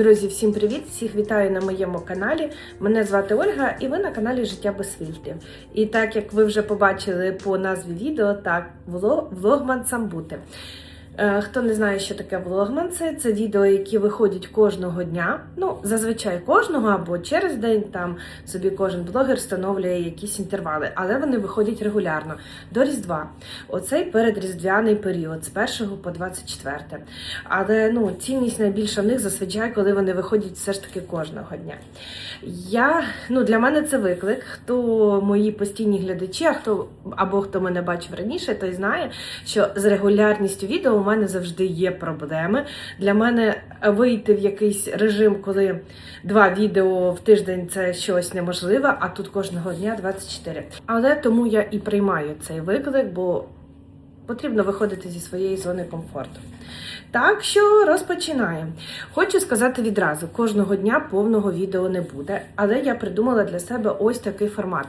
Друзі, всім привіт! Всіх вітаю на моєму каналі. Мене звати Ольга, і ви на каналі Життя без фільтрів. І так як ви вже побачили по назві відео, так влог, влогман сам бути. Е, Хто не знає, що таке влогман, це, відео, які виходять кожного дня. Ну, зазвичай кожного або через день там собі кожен блогер встановлює якісь інтервали, але вони виходять регулярно до Різдва. Оцей передріздвяний період з 1 по 24. Але ну, цінність найбільша в них зазвичай, коли вони виходять все ж таки кожного дня. Я, ну, для мене це виклик. Хто мої постійні глядачі, а хто або хто мене бачив раніше, той знає, що з регулярністю відео мене завжди є проблеми. Для мене вийти в якийсь режим, коли два відео в тиждень це щось неможливе, а тут кожного дня 24. Але тому я і приймаю цей виклик, бо потрібно виходити зі своєї зони комфорту. Так що розпочинаємо. Хочу сказати відразу: кожного дня повного відео не буде, але я придумала для себе ось такий формат.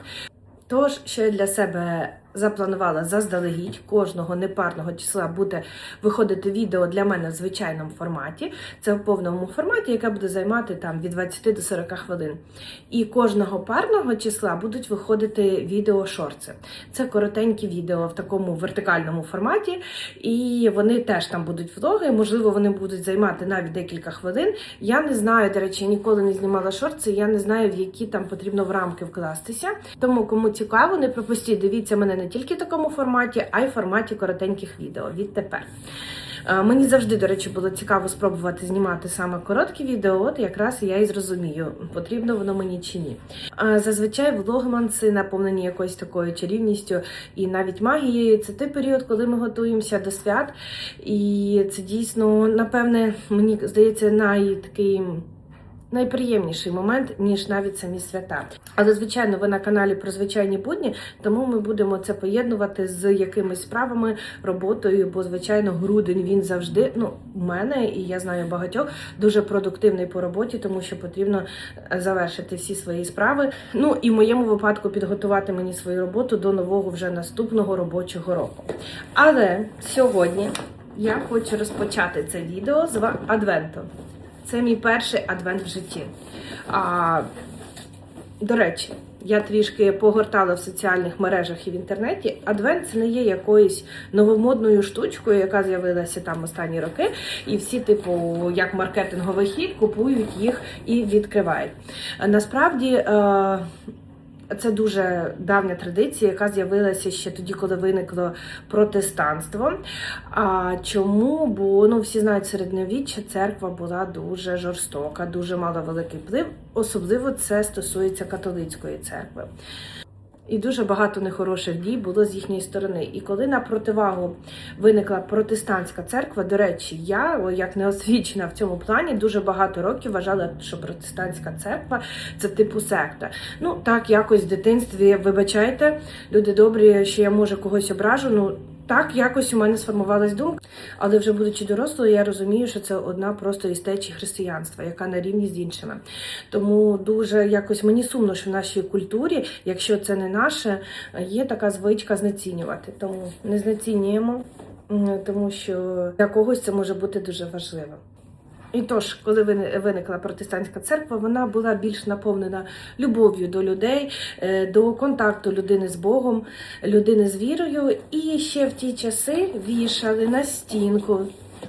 Тож, що я для себе запланувала заздалегідь, кожного непарного числа буде виходити відео для мене в звичайному форматі. Це в повному форматі, яке буде займати там від 20 до 40 хвилин. І кожного парного числа будуть виходити відео шорти. Це коротенькі відео в такому вертикальному форматі, і вони теж там будуть влоги. Можливо, вони будуть займати навіть декілька хвилин. Я не знаю, до речі, ніколи не знімала шорти, я не знаю, в які там потрібно в рамки вкластися. Тому, кому цікаво, не пропустіть, дивіться мене не тільки в такому форматі, а й в форматі коротеньких відео відтепер. Е, Мені завжди, до речі, було цікаво спробувати знімати саме короткі відео. От якраз я і зрозумію, потрібно воно мені чи ні. Е, Зазвичай влогманси наповнені якоюсь такою чарівністю і навіть магією. Це той період, коли ми готуємося до свят, і це дійсно, напевне, мені здається, найтакий найприємніший момент, ніж навіть самі свята. Але, звичайно, ви на каналі про звичайні будні, тому ми будемо це поєднувати з якимись справами, роботою, бо, звичайно, грудень він завжди, ну, у мене, і я знаю багатьох, дуже продуктивний по роботі, тому що потрібно е, завершити всі свої справи. Ну і в моєму випадку підготувати мені свою роботу до нового вже наступного робочого року. Але сьогодні я хочу розпочати це відео з адвенту. Це мій перший адвент в житті. А, до речі, я трішки погортала в соціальних мережах і в інтернеті. Адвент це не є якоюсь новомодною штучкою, яка з'явилася там останні роки, і всі, типу, як маркетинговий хід, купують їх і відкривають. Насправді. Це дуже давня традиція, яка з'явилася ще тоді, коли виникло протестанство. А чому? Бо ну всі знають, середньовіччя церква була дуже жорстока, дуже мала великий вплив. Особливо це стосується католицької церкви. І дуже багато нехороших дій було з їхньої сторони. І коли на противагу виникла протестантська церква, до речі, я, як неосвічена в цьому плані, дуже багато років вважала, що протестантська церква це типу секта. Ну так, якось в дитинстві, вибачайте, люди добрі, що я може когось ображу. Ну так якось у мене сформувалась думка, але вже будучи дорослою, я розумію, що це одна просто із течій християнства, яка на рівні з іншими. Тому дуже якось мені сумно, що в нашій культурі, якщо це не наше, є така звичка знецінювати. Тому не знецінюємо, тому що для когось це може бути дуже важливо. І тож, коли вини- виникла протестантська церква, вона була більш наповнена любов'ю до людей, е, до контакту людини з Богом, людини з вірою. І ще в ті часи вішали на стінку.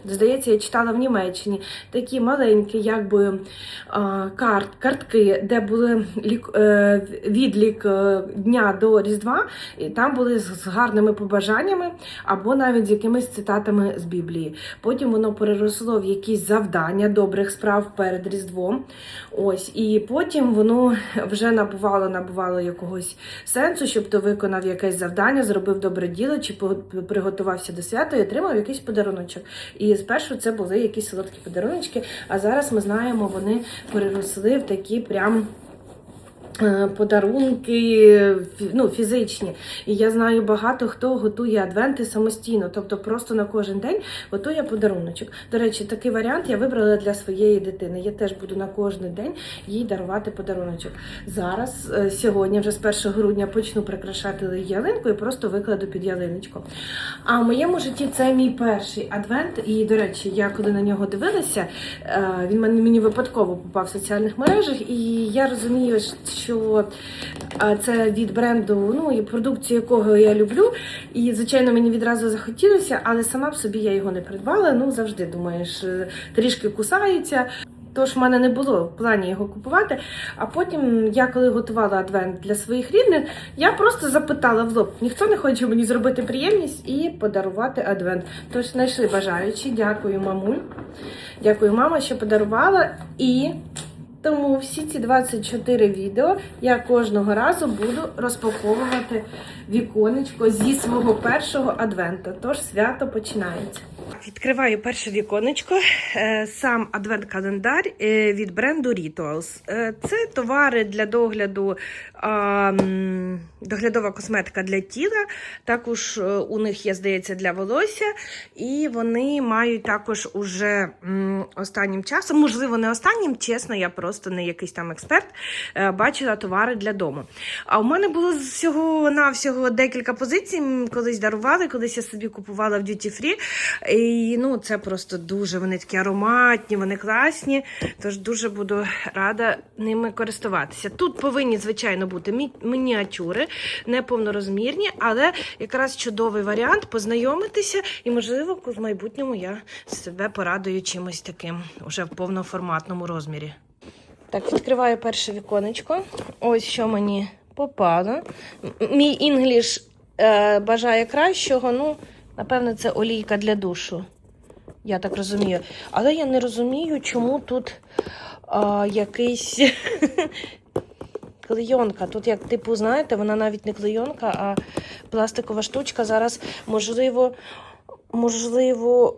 Здається, я читала в Німеччині такі маленькі, якби карт, картки, де були лік, е, відлік е, дня до Різдва, і там були з, гарними побажаннями або навіть з якимись цитатами з Біблії. Потім воно переросло в якісь завдання добрих справ перед Різдвом. Ось, і потім воно вже набувало, набувало якогось сенсу, щоб ти виконав якесь завдання, зробив добре діло, чи приготувався до свята і отримав якийсь подаруночок. І спершу це були якісь солодкі подаруночки, а зараз ми знаємо, вони переросли в такі прям подарунки ну, фізичні. І я знаю багато хто готує адвенти самостійно, тобто просто на кожен день готує подаруночок. До речі, такий варіант я вибрала для своєї дитини. Я теж буду на кожен день їй дарувати подаруночок. Зараз, е, сьогодні, вже з 1 грудня, почну прикрашати ялинку і просто викладу під ялиночку. А в моєму житті це мій перший адвент. І, до речі, я коли на нього дивилася, е, він мені випадково попав в соціальних мережах, і я розумію, що е, це від бренду, ну і продукцію якого я люблю. І, звичайно, мені відразу захотілося, але сама б собі я його не придбала. Ну, завжди думаєш, е, трішки кусається. Тож в мене не було в плані його купувати. А потім я, коли готувала адвент для своїх рідних, я просто запитала в лоб, ніхто не хоче мені зробити приємність і подарувати адвент. Тож знайшли бажаючі. Дякую, мамуль. Дякую, мама, що подарувала. І тому всі ці 24 відео я кожного разу буду розпаковувати віконечко зі свого першого адвента. Тож свято починається. Відкриваю перше віконечко. Е, Сам адвент-календар е, від бренду Rituals. Е, Це товари для догляду, доглядова косметика для тіла. Також е, у них є, здається, для волосся. І вони мають також уже останнім часом, можливо, не останнім, чесно, я просто не якийсь там експерт, е, бачила товари для дому. А у мене було всього навсього декілька позицій. Колись дарували, колись я собі купувала в Duty Free. І ну, це просто дуже вони такі ароматні, вони класні. Тож дуже буду рада ними користуватися. Тут повинні, звичайно, бути мініатюри, не повнорозмірні, але якраз чудовий варіант познайомитися, і, можливо, в майбутньому я себе порадую чимось таким уже в повноформатному розмірі. Так, відкриваю перше віконечко. Ось що мені попало. Мій інгліш е, бажає кращого. Ну, напевно, це олійка для душу. Я так розумію. Але я не розумію, чому тут а, якийсь клейонка. Тут, як типу, знаєте, вона навіть не клейонка, а пластикова штучка. Зараз, можливо, можливо.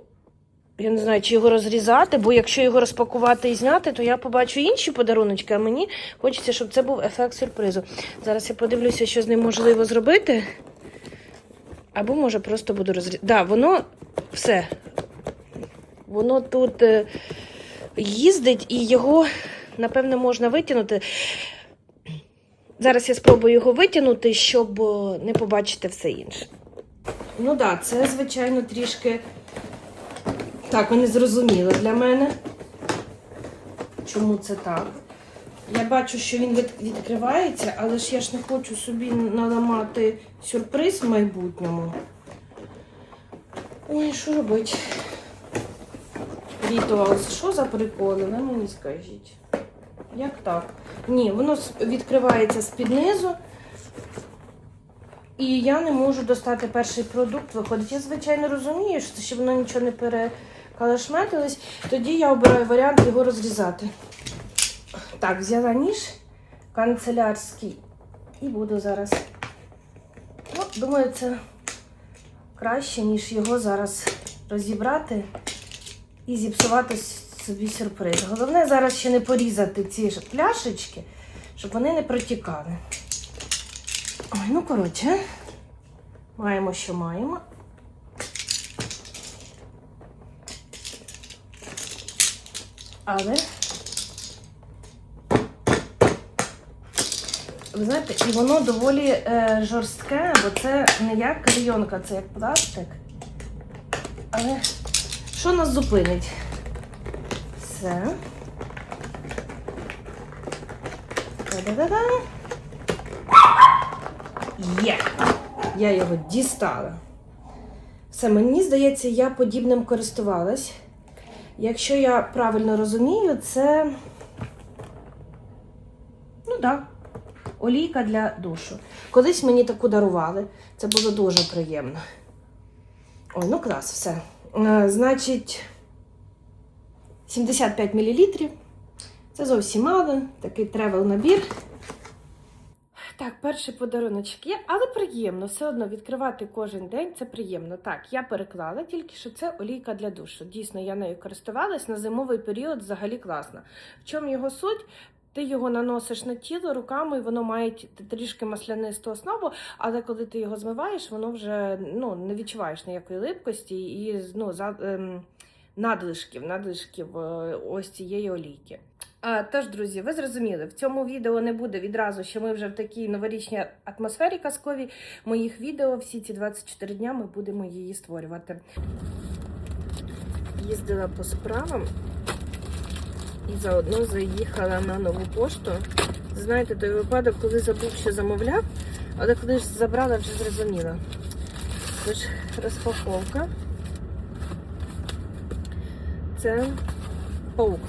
Я не знаю, чи його розрізати, бо якщо його розпакувати і зняти, то я побачу інші подаруночки, а мені хочеться, щоб це був ефект сюрпризу. Зараз я подивлюся, що з ним можливо зробити. Або може просто буду розрізати. Да, воно все. Воно тут е, їздить і його, напевне, можна витягнути. Зараз я спробую його витягнути, щоб е, не побачити все інше. Ну так, да, це, звичайно, трішки. Так, не зрозуміло для мене. Чому це так? Я бачу, що він відкривається, але ж я ж не хочу собі наламати сюрприз в майбутньому. Ой, що робить? Rituals, що за приколи? Ви мені скажіть. Як так? Ні, воно відкривається з-під низу. І я не можу достати перший продукт. Виходить, я звичайно розумію, що щоб воно нічого не перекалашметилось. Тоді я обираю варіант його розрізати. Так, взяла ніж канцелярський і буду зараз. Ну, думаю, це краще, ніж його зараз розібрати і зіпсувати с- собі сюрприз. Головне зараз ще не порізати ці ж пляшечки, щоб вони не протікали. Ой, ну, коротше, маємо, що маємо. Але ви знаєте, і воно доволі е, жорстке, бо це не як клейонка, це як пластик. Але що нас зупинить? Все. Та-да-да-да. Є! Я його дістала. Все, мені здається, я подібним користувалась. Якщо я правильно розумію, це. Ну так. Да. Олійка для душу. Колись мені таку дарували. Це було дуже приємно. Ой, ну клас, все. Е, значить, 75 мл. Це зовсім мало. Такий тревел набір. Так, перший подаруночок є, але приємно. Все одно відкривати кожен день це приємно. Так, я переклала тільки, що це олійка для душу. Дійсно, я нею користувалась на зимовий період взагалі класна. В чому його суть? Ти його наносиш на тіло руками, і воно має трішки маслянисту основу, але коли ти його змиваєш, воно вже ну, не відчуваєш ніякої липкості і ну, за, ем, надлишків, надлишків е, ось цієї олійки. Тож, друзі, ви зрозуміли, в цьому відео не буде відразу, що ми вже в такій новорічній атмосфері казковій. Моїх відео всі ці 24 дня ми будемо її створювати. Їздила по справам і заодно заїхала на нову пошту. Знаєте, той випадок, коли забув, що замовляв, але коли ж забрала, вже зрозуміла. Тож розпаковка. Це паук.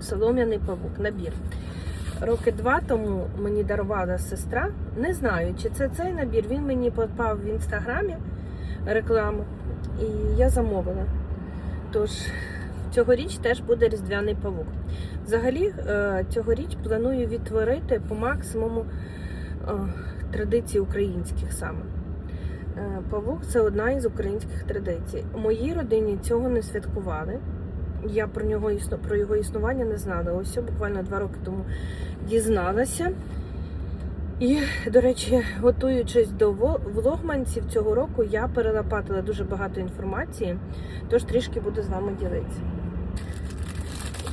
Солом'яний павук, набір. Роки два тому мені дарувала сестра. Не знаю, чи це цей набір. Він мені попав в інстаграмі рекламу, і я замовила. Тож цьогоріч теж буде різдвяний павук. Взагалі, е, цьогоріч планую відтворити по максимуму е, традицій українських саме. Е, Павук це одна із українських традицій. У моїй родині цього не святкували. Я про нього про його існування не знала. Ось буквально два роки тому дізналася. І, до речі, готуючись до влогманців цього року, я перелопатила дуже багато інформації, тож трішки буду з вами ділитися.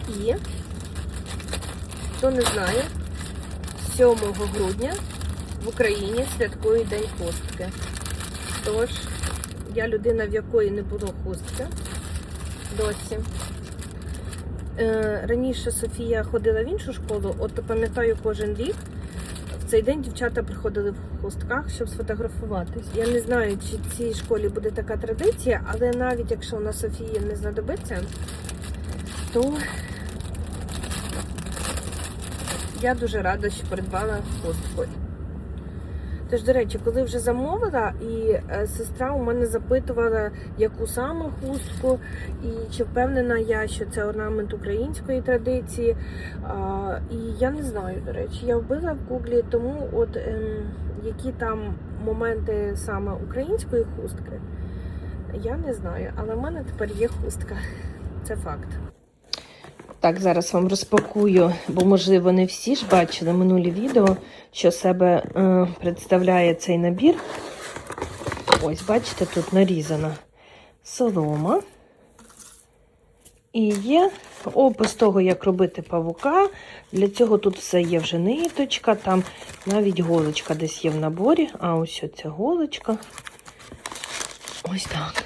І, хто не знає, 7 грудня в Україні святкують День хустки. Тож, я людина, в якої не було хустки досі. Е, раніше Софія ходила в іншу школу, от пам'ятаю кожен рік. В цей день дівчата приходили в хустках, щоб сфотографуватись. Я не знаю, чи в цій школі буде така традиція, але навіть якщо на Софії не знадобиться, то я дуже рада, що придбала хустку. Тож, до речі, коли вже замовила, і е, сестра у мене запитувала, яку саме хустку, і чи впевнена я, що це орнамент української традиції. А, і я не знаю, до речі, я вбила в гуглі, тому от ем, які там моменти саме української хустки, я не знаю. Але в мене тепер є хустка. Це факт. Так, зараз вам розпакую, бо, можливо, не всі ж бачили минулі відео, що себе е, представляє цей набір. Ось, бачите, тут нарізана солома. І є опис того, як робити павука. Для цього тут все є вже ниточка, там навіть голочка десь є в наборі. А ось ця голочка. Ось так.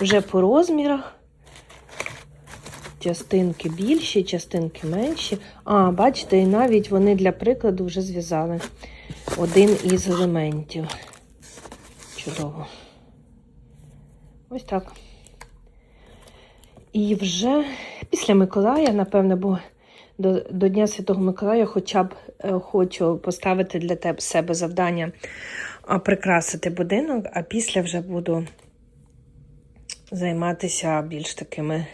Вже по розмірах. Частинки більші, частинки менші. А, бачите, і навіть вони для прикладу вже зв'язали один із елементів. Чудово. Ось так. І вже після Миколая, напевне, бо до, до Дня Святого Миколая хоча б е, хочу поставити для тебе себе завдання а, прикрасити будинок, а після вже буду займатися більш такими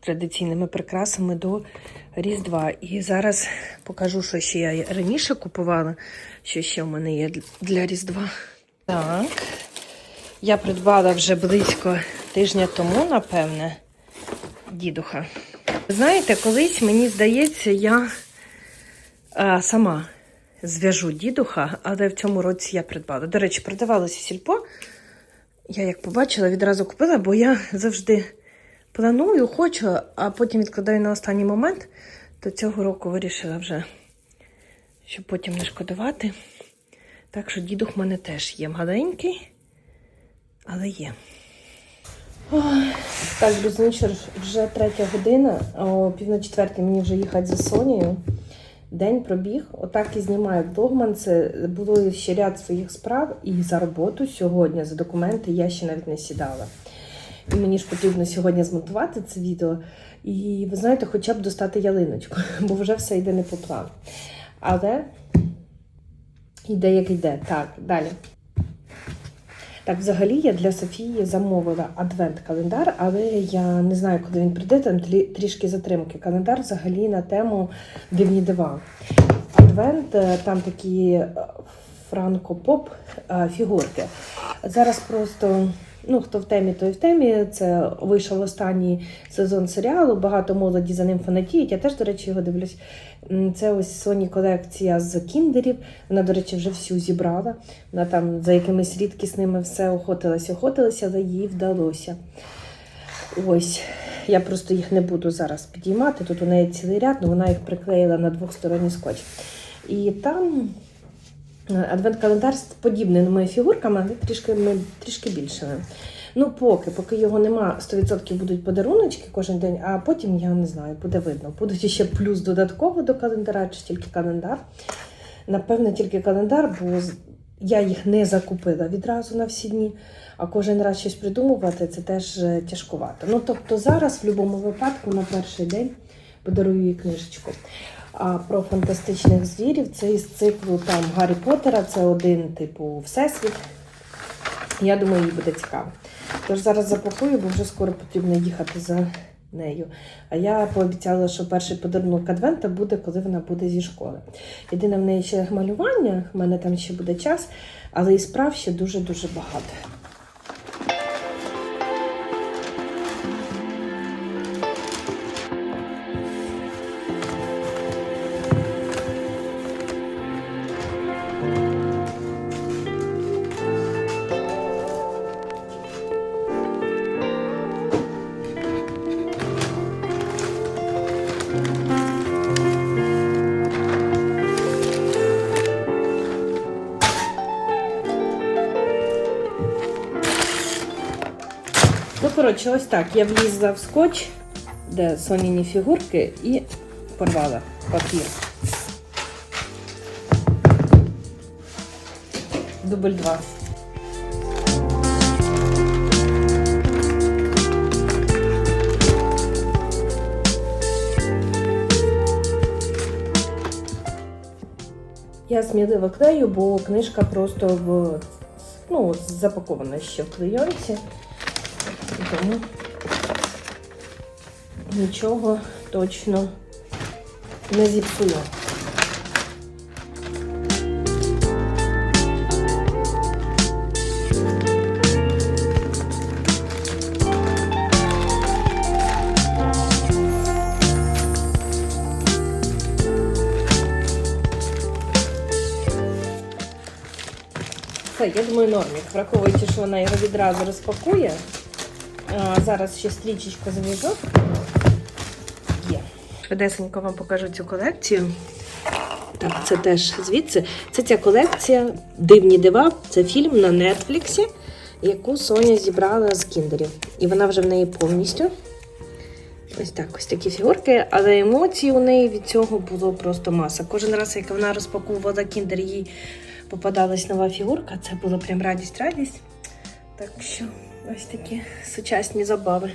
традиційними прикрасами до Різдва. І зараз покажу, що ще я раніше купувала, що ще в мене є для Різдва. Так. Я придбала вже близько тижня тому, напевне, дідуха. Знаєте, колись мені здається, я а, сама зв'яжу дідуха, але в цьому році я придбала. До речі, продавалося сільпо. Я як побачила, відразу купила, бо я завжди планую, хочу, а потім відкладаю на останній момент. То цього року вирішила вже, щоб потім не шкодувати. Так що дідух в мене теж є маленький, але є. Ой, Так, друзі, вже третя година, о пів на четвертій мені вже їхати за Сонією. День пробіг, отак і знімаю блогман. Це було ще ряд своїх справ, і за роботу сьогодні, за документи я ще навіть не сідала. І мені ж потрібно сьогодні змонтувати це відео. І ви знаєте, хоча б достати ялиночку, бо вже все йде не по плану. Але йде як йде. Так, далі. Так, взагалі я для Софії замовила адвент-календар, але я не знаю, коли він прийде, там трішки затримки. Календар взагалі на тему дивні дива. Адвент, е, там такі е, франко-поп е, фігурки. Зараз просто Ну, хто в темі, той в темі. Це вийшов останній сезон серіалу. Багато молоді за ним фанатіють. Я теж, до речі, його дивлюсь. Це ось Sony колекція з кіндерів. Вона, до речі, вже всю зібрала. Вона там за якимись рідкісними все охотилася, охотилася, але їй вдалося. Ось. Я просто їх не буду зараз підіймати. Тут у неї цілий ряд, але вона їх приклеїла на двохсторонній скотч. І там адвент-календар з подібними фігурками, трішки, трішки більшими. Ну, поки, поки його нема, 100% будуть подаруночки кожен день, а потім я не знаю, буде видно. Будуть ще плюс додатково до календара, чи тільки календар. Напевно, тільки календар, бо я їх не закупила відразу на всі дні, а кожен раз щось придумувати це теж е, тяжкувато. Ну, тобто зараз, в будь-якому випадку, на перший день подарую їй книжечку. А про фантастичних звірів це із циклу там Гаррі Поттера, це один, типу, всесвіт. Я думаю, їй буде цікаво. Тож зараз запакую, бо вже скоро потрібно їхати за нею. А я пообіцяла, що перший подарунок Адвента буде, коли вона буде зі школи. Єдине в неї ще малювання, в мене там ще буде час, але і справ ще дуже-дуже багато. Коротше, ось так. Я влізла в скотч, де соняні фігурки, і порвала папір. Дубль два. Я сміливо клею, бо книжка просто в ну, запакована ще в клейонці. Тому нічого точно не зіпсую. Все, я думаю, нормік, враховуючи, що вона його відразу розпакує. А, зараз ще стрічечку зав'яжу. Є. Швидесенько вам покажу цю колекцію. Так, це теж звідси. Це ця колекція Дивні дива. Це фільм на Нетфліксі, яку Соня зібрала з кіндерів. І вона вже в неї повністю. Ось так, ось такі фігурки, але емоцій у неї від цього було просто маса. Кожен раз, як вона розпаковувала кіндер, їй попадалась нова фігурка. Це було прям радість-радість. Так що ось такі сучасні забави.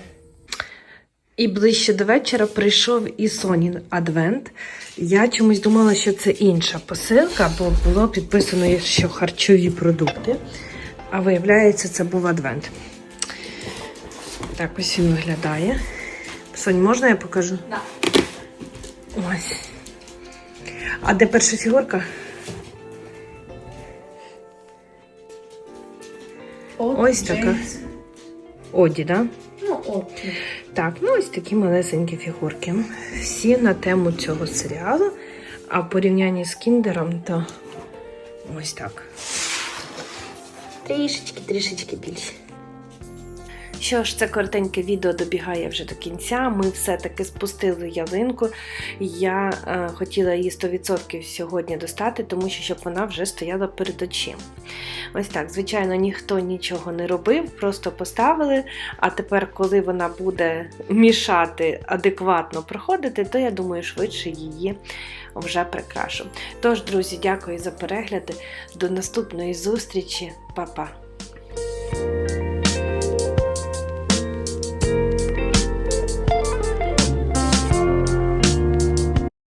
І ближче до вечора прийшов і Сонін Адвент. Я чомусь думала, що це інша посилка, бо було підписано, що харчові продукти. А виявляється, це був Адвент. Так, ось він виглядає. Сонь, можна я покажу? Да. Ось. А де перша фігурка? Ось така. Оді? Да? Ну, оді. Так, ну ось такі малесенькі фігурки. Всі на тему цього серіалу. А в порівнянні з кіндером, то ось так. Трішечки, трішечки більше. Що ж, це коротеньке відео добігає вже до кінця. Ми все-таки спустили ялинку. Я е, хотіла її 100% сьогодні достати, тому що щоб вона вже стояла перед очима. Ось так, звичайно, ніхто нічого не робив, просто поставили. А тепер, коли вона буде мішати адекватно проходити, то я думаю, швидше її вже прикрашу. Тож, друзі, дякую за перегляди. До наступної зустрічі, Па-па!